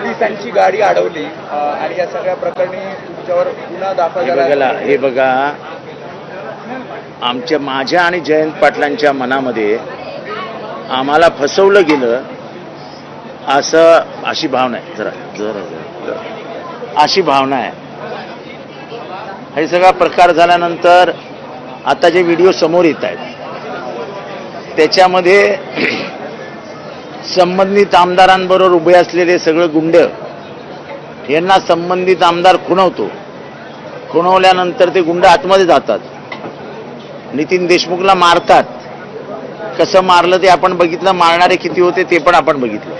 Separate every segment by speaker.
Speaker 1: पोलिसांची गाडी अडवली. आणि या सगळ्या प्रकरणी तुमच्यावर गुन्हा दाखल
Speaker 2: हे
Speaker 1: झाला
Speaker 2: बघा हे बघा. आमच्या माझ्या आणि जयंत पाटलांच्या मनामध्ये आम्हाला फसवलं गेलं असं अशी भावना आहे. जरा जरा जरा जरा. अशी भावना आहे. हे सगळा प्रकार झाल्यानंतर आता जे व्हिडिओ समोर येत आहेत त्याच्यामध्ये संबंधित आमदारांबरोबर उभे असलेले सगळे गुंड यांना संबंधित आमदार खुणवतो. खुणवल्यानंतर ते गुंड आतमध्ये जातात. नितीन देशमुखला मारतात. कसं मारलं ते आपण बघितलं मारणारे किती होते ते पण आपण बघितलं.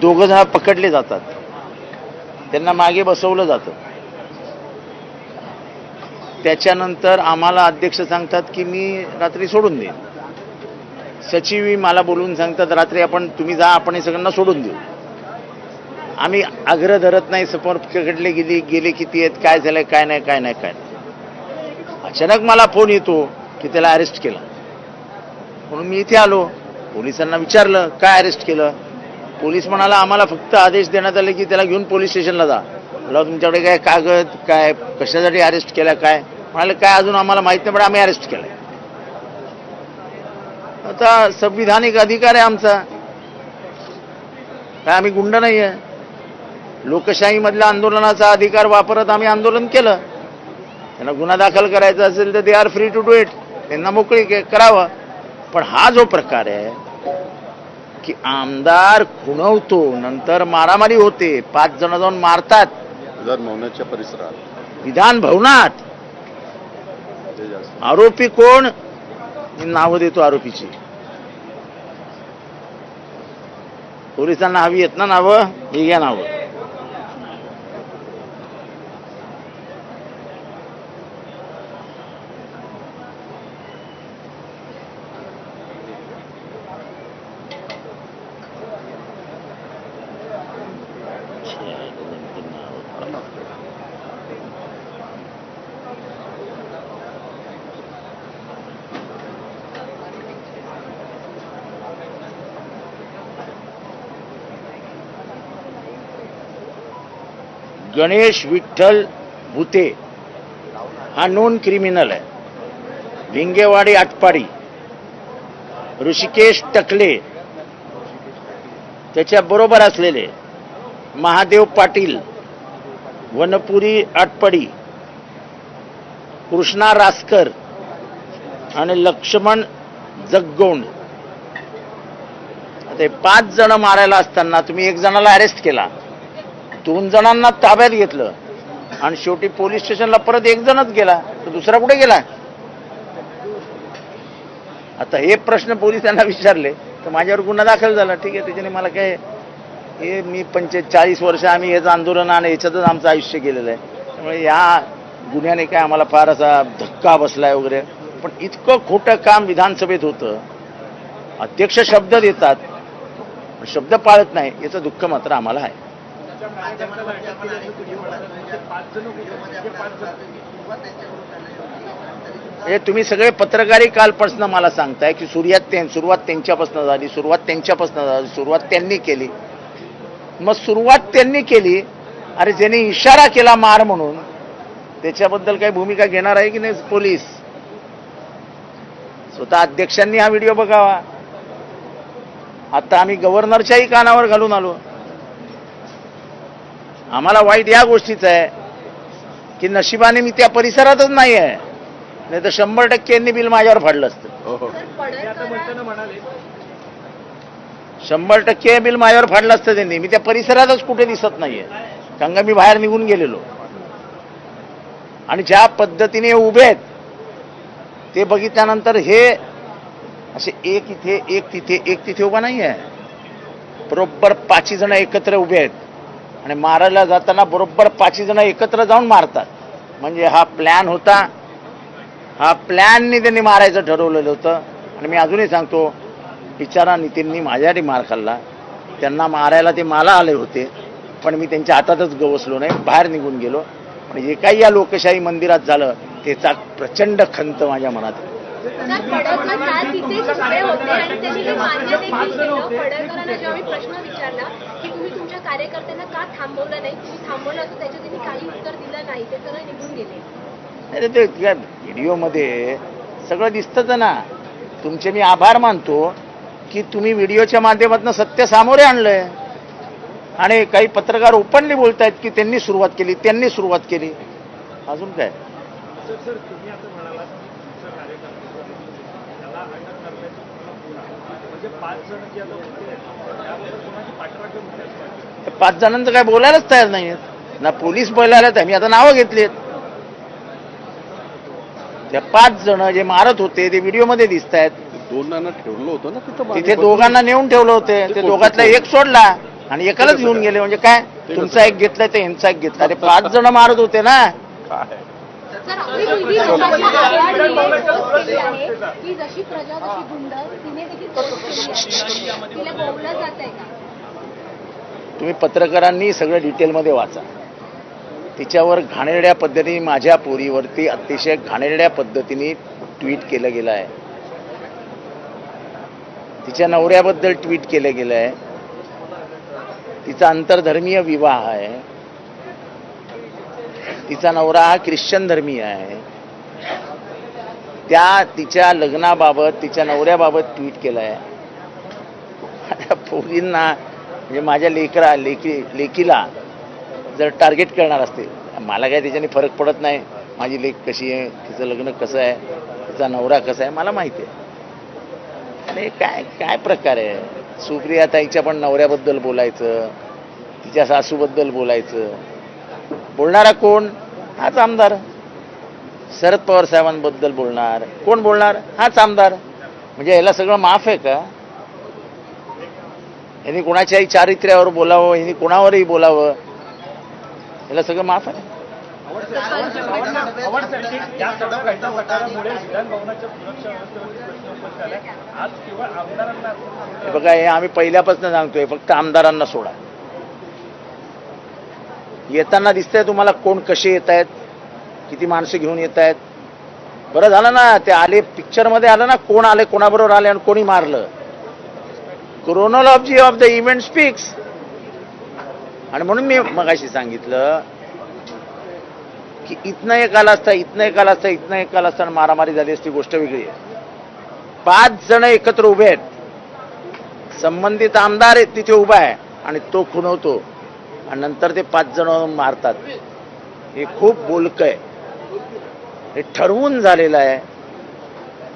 Speaker 2: दोघ जण पकडले जातात. त्यांना मागे बसवलं जातं. त्याच्यानंतर आम्हाला अध्यक्ष सांगतात की मी रात्री सोडून देईन. सचिव मला बोलून सांगतात रात्री आपण तुम्ही जा आपण हे सगळ्यांना सोडून देऊ. आम्ही आग्रह धरत नाही समोर कडले गेली गेले किती आहेत काय झालं काय नाही काय नाही काय नाही. अचानक मला फोन येतो की त्याला अरेस्ट केला. म्हणून मी इथे आलो. पोलिसांना विचारलं काय अरेस्ट केलं? पोलीस म्हणाला आम्हाला फक्त आदेश देण्यात आले की त्याला घेऊन पोलीस स्टेशनला जा. मला तुमच्याकडे काय कागद काय कशासाठी अरेस्ट केला काय? म्हणाले काय अजून आम्हाला माहीत नाही पण आम्ही अरेस्ट केलं आता संविधानिक अधिकार आहे आमचा. काय आम्ही गुंड नाही आहे लोकशाहीमधल्या आंदोलनाचा अधिकार वापरत आम्ही आंदोलन केलं. त्यांना गुन्हा दाखल करायचा असेल तर they are free to do it त्यांना मोकळी करावं. पण हा जो प्रकार आहे की आमदार खुणवतो नंतर मारामारी होते पाच जण जाऊन मारतात.
Speaker 3: विधान परिसरात.
Speaker 2: विधान भवनात. आरोपी कोण? मी नावं देतो आरोपीची. पोलिसांना हवी आहेत ना नावं? हे घ्या नावं. गणेश विठ्ठल भुते. हा नोन क्रिमिनल आहे. भिंगेवाडी आटपाडी. ऋषिकेश टकले. त्याच्याबरोबर असलेले महादेव पाटील वनपुरी आटपाडी कृष्णा रासकर आणि लक्ष्मण जगगोंड. ते पाच जण मारायला असताना तुम्ही एक जणाला अरेस्ट केला. दोन जणांना ताब्यात घेतलं. आणि शेवटी पोलीस स्टेशनला परत एक जणच गेला तर दुसरा कुठे गेला? आता हे प्रश्न पोलिसांना विचारले तर माझ्यावर गुन्हा दाखल झाला. ठीक आहे त्याच्याने मला काय हे मी पंचे चाळीस वर्ष आम्ही हेच आंदोलन आणि याच्यातच आमचं आयुष्य गेलेलं आहे. त्यामुळे या गुन्ह्याने काय आम्हाला फार असा धक्का बसलाय वगैरे. पण इतकं खोटं काम विधानसभेत होतं. अध्यक्ष शब्द देतात शब्द पाळत नाही याचं दुःख मात्र आम्हाला आहे. हे तुम्ही सगळे पत्रकारी कालपासून मला सांगताय की सुरुवात त्यां- सुरुवात त्यांच्यापासून झाली सुरुवात त्यांच्यापासून झाली सुरुवात त्यांनी केली. मग सुरुवात त्यांनी केली अरे ज्यांनी इशारा केला मार म्हणून त्याच्याबद्दल काही भूमिका घेणार आहे की नाही पोलीस? स्वतः अध्यक्षांनी हा व्हिडिओ बघावा. आता आम्ही गव्हर्नरच्याही कानावर घालून आलो. आम्हाला वाईट या गोष्टीचं आहे की नशिबाने मी त्या परिसरातच नाही आहे नाही तर शंभर टक्के यांनी बिल माझ्यावर फाडलं असतं.
Speaker 3: हो हो.
Speaker 2: शंभर टक्के बिल माझ्यावर फाडलं असतं त्यांनी. मी त्या परिसरातच कुठे दिसत नाहीये. कारण का मी बाहेर निघून गेलेलो. आणि ज्या पद्धतीने उभे आहेत ते बघितल्यानंतर हे असे एक इथे एक तिथे एक तिथे उभा नाही आहे बरोबर पाचही जण एकत्र उभे आहेत. आणि मारायला जाताना बरोबर पाचही जण एकत्र जाऊन मारतात. म्हणजे हा प्लॅन होता. हा प्लॅननी त्यांनी मारायचं ठरवलेलं होतं. आणि मी अजूनही सांगतो बिचारा नितीननी माझ्यासाठी मार खाल्ला. त्यांना मारायला ते मला आले होते. पण मी त्यांच्या हातातच गवसलो नाही. बाहेर निघून गेलो. पण जे काही या लोकशाही मंदिरात झालं त्याचा प्रचंड खंत माझ्या मनात आहे.
Speaker 4: सर पडळकर काल तिथेच उभे होते आणि त्यांनी मान्य देखील केलं पडळकरांना जेव्हा मी प्रश्न विचारला की तुम्ही तुमच्या कार्यकर्त्यांना का थांबवलं नाही? तुम्ही थांबवलं असं त्याचं त्यांनी काही उत्तर दिलं नाही ते सरळ निघून गेले.
Speaker 2: अरे ते त्या व्हिडिओमध्ये सगळं दिसतंच ना. तुमचे मी आभार मानतो की तुम्ही व्हिडिओच्या माध्यमातून सत्य सामोरे आणलंय. आणि काही पत्रकार ओपनली बोलतायत की त्यांनी सुरुवात केली त्यांनी सुरुवात केली. अजून काय? ते पाच जणांचं काय बोलायलाच तयार नाहीयेत ना पोलीस बोलायला तयार मी आता नावं घेतलीत. त्या पाच जण जे मारत होते ते व्हिडिओमध्ये दिसत आहेत
Speaker 3: दोन जणांना ठेवलं होतं ना तिथं
Speaker 2: तिथे दोघांना नेऊन ठेवलं होते. ते दोघातला एक सोडला आणि एकालाच घेऊन गेले. म्हणजे काय? तुमचा एक घेतलाय ते यांचा एक घेतला. अरे पाच जण मारत होते ना.
Speaker 3: काय?
Speaker 4: सर आपली मुलगी लोकांच्या आघाडीने पोस्ट केली आहे की जशी प्रजा तशी गुंड तिने देखील पोस्ट केली आहे. तिला बोललं जात आहे का?
Speaker 2: तुम्ही पत्रकारांनी सगळं डिटेलमध्ये वाचा. तिच्यावर घाणेरड्या पद्धतीने माझ्या पोरीवरती अतिशय घाणेरड्या पद्धतीने ट्विट केलं गेलं आहे. तिच्या नवऱ्याबद्दल ट्विट केलं गेलं आहे. तिचा आंतरधर्मीय विवाह आहे. तिचा नवरा हा ख्रिश्चन धर्मीय आहे. त्या तिच्या लग्नाबाबत तिच्या नवऱ्याबाबत ट्विट केलं आहे त्या पोरींना म्हणजे माझ्या लेकरा लेकी लेकीला जर टार्गेट करणार असतील मला काय त्याच्याने फरक पडत नाही. माझी लेक कशी आहे तिचं लग्न कसं आहे तिचा नवरा कसा आहे मला माहिती आहे. आणि काय काय प्रकार आहे? सुप्रिया ताईच्या पण नवऱ्याबद्दल बोलायचं तिच्या सासूबद्दल बोलायचं. बोलणारा कोण? हाच आमदार. शरद पवार साहेबांबद्दल बोलणार. कोण बोलणार? हाच आमदार. म्हणजे याला सगळं माफ आहे का? यांनी कोणाच्याही चारित्र्यावर बोलावं यांनी कोणावरही बोलावं. याला सगळं माफ आहे. हे बघा हे आम्ही पहिल्यापासून सांगतोय फक्त आमदारांना सोडा. येताना दिसतंय तुम्हाला कोण कसे येत आहेत किती माणसं घेऊन येत आहेत बरं झालं ना ते आले पिक्चरमध्ये आलं ना कोण आले कोणाबरोबर आले आणि कोणी मारलं? Chronology of the event speaks आणि म्हणून मी मगाशी सांगितलं की इथनं एक आला असता इथनं एक आला असता इथनं एक आला असता आणि मारामारी झाली असती गोष्ट वेगळी आहे. पाच जण एकत्र उभे आहेत. संबंधित आमदार आहेत तिथे उभा आहे आणि तो खुणवतो. आणि नंतर ते पाच जण मारतात. हे खूप बोलकं आहे. हे ठरवून झालेलं आहे.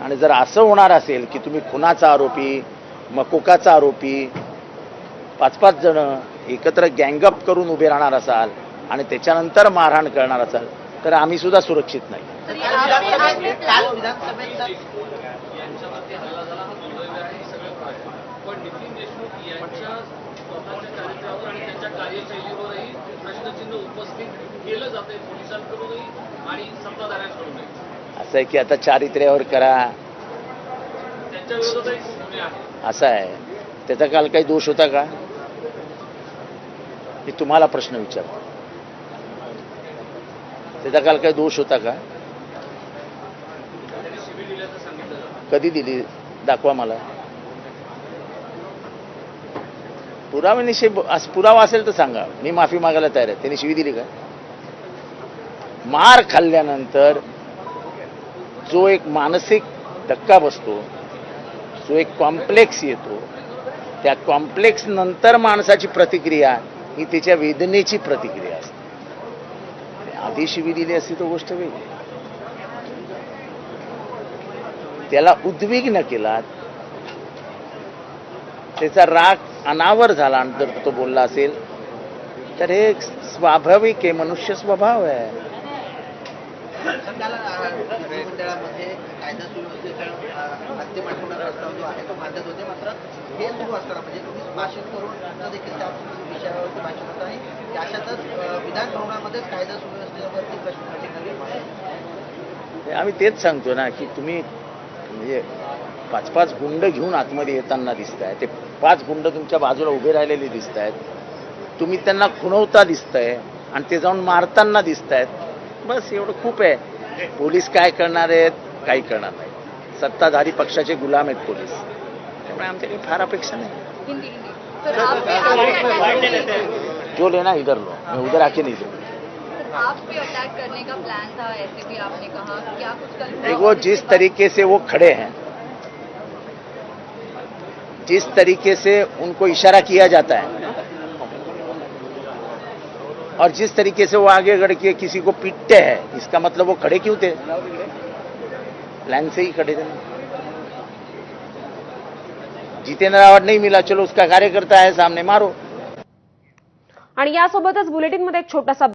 Speaker 2: आणि जर असं होणार असेल की तुम्ही खुनाचा आरोपी मकोकाचा आरोपी पाच पाच जण एकत्र गँगअप करून उभे राहणार असाल आणि त्याच्यानंतर मारहाण करणार असाल तर आम्ही सुद्धा सुरक्षित नाही
Speaker 5: काल विधानसभेत
Speaker 6: पण नितीन देशमुख यांच्या स्वतःच्या चारित्र्यावर आणि कार्यशैलीवरही प्रश्नचिन्ह उपस्थित केलं जाते पोलिसांकडूनही आणि सत्ताधाऱ्यांकडूनही.
Speaker 2: असं आहे की आता चारित्र्यावर करा.
Speaker 6: त्यांच्या विरोधातही खूप गुन्हे आहेत
Speaker 2: असं आहे. त्याचा काल काही दोष होता का? मी तुम्हाला प्रश्न विचारतो. त्याचा काल काही दोष होता का? कधी दिली? दाखवा मला. पुरावे अस- पुरावा असेल तर सांगा. मी माफी मागायला तयार आहे. त्यांनी शिवी दिली का? मार खाल्ल्यानंतर जो एक मानसिक धक्का बसतो जो एक कॉम्प्लेक्स येतो त्या कॉम्प्लेक्स नंतर माणसाची प्रतिक्रिया ही त्याच्या वेदनेची प्रतिक्रिया असते. आधी शिवी दिली असती तो गोष्ट वेगळी. त्याला उद्विग्न केला त्याचा राग अनावर झाला जर तो बोलला असेल तर हे स्वाभाविक आहे मनुष्य स्वभाव आहे.
Speaker 5: हे म्हणजे
Speaker 2: आम्ही तेच सांगतो ना की तुम्ही म्हणजे पाच पाच गुंड घेऊन आतमध्ये येताना दिसत आहे ते पाच गुंड तुमच्या बाजूला उभे राहिलेले दिसत आहेत तुम्ही त्यांना खुणवता दिसतंय आणि ते जाऊन मारताना दिसत आहेत बस एवढं खूप आहे. पोलीस काय करणार आहेत? काही करणार नाही. सत्ताधारी पक्षाचे गुलाम आहेत पोलीस. त्यामुळे आमच्या काही फार अपेक्षा नाही. जो लेना इधर लो. मैं उधर आके नहीं
Speaker 4: हुआ?
Speaker 2: देखो जिस तरीके से वो खड़े हैं जिस तरीके से उनको इशारा किया जाता है और जिस तरीके से वो आगे बढ़ के किसी को पीटते हैं इसका मतलब वो खड़े क्यों थे? लाइन से ही खड़े थे जितेंद्र अवार्ड नहीं मिला चलो उसका कार्यकर्ता है सामने मारो।
Speaker 7: आणि यासोबतच बुलेटिनमध्ये एक छोटासा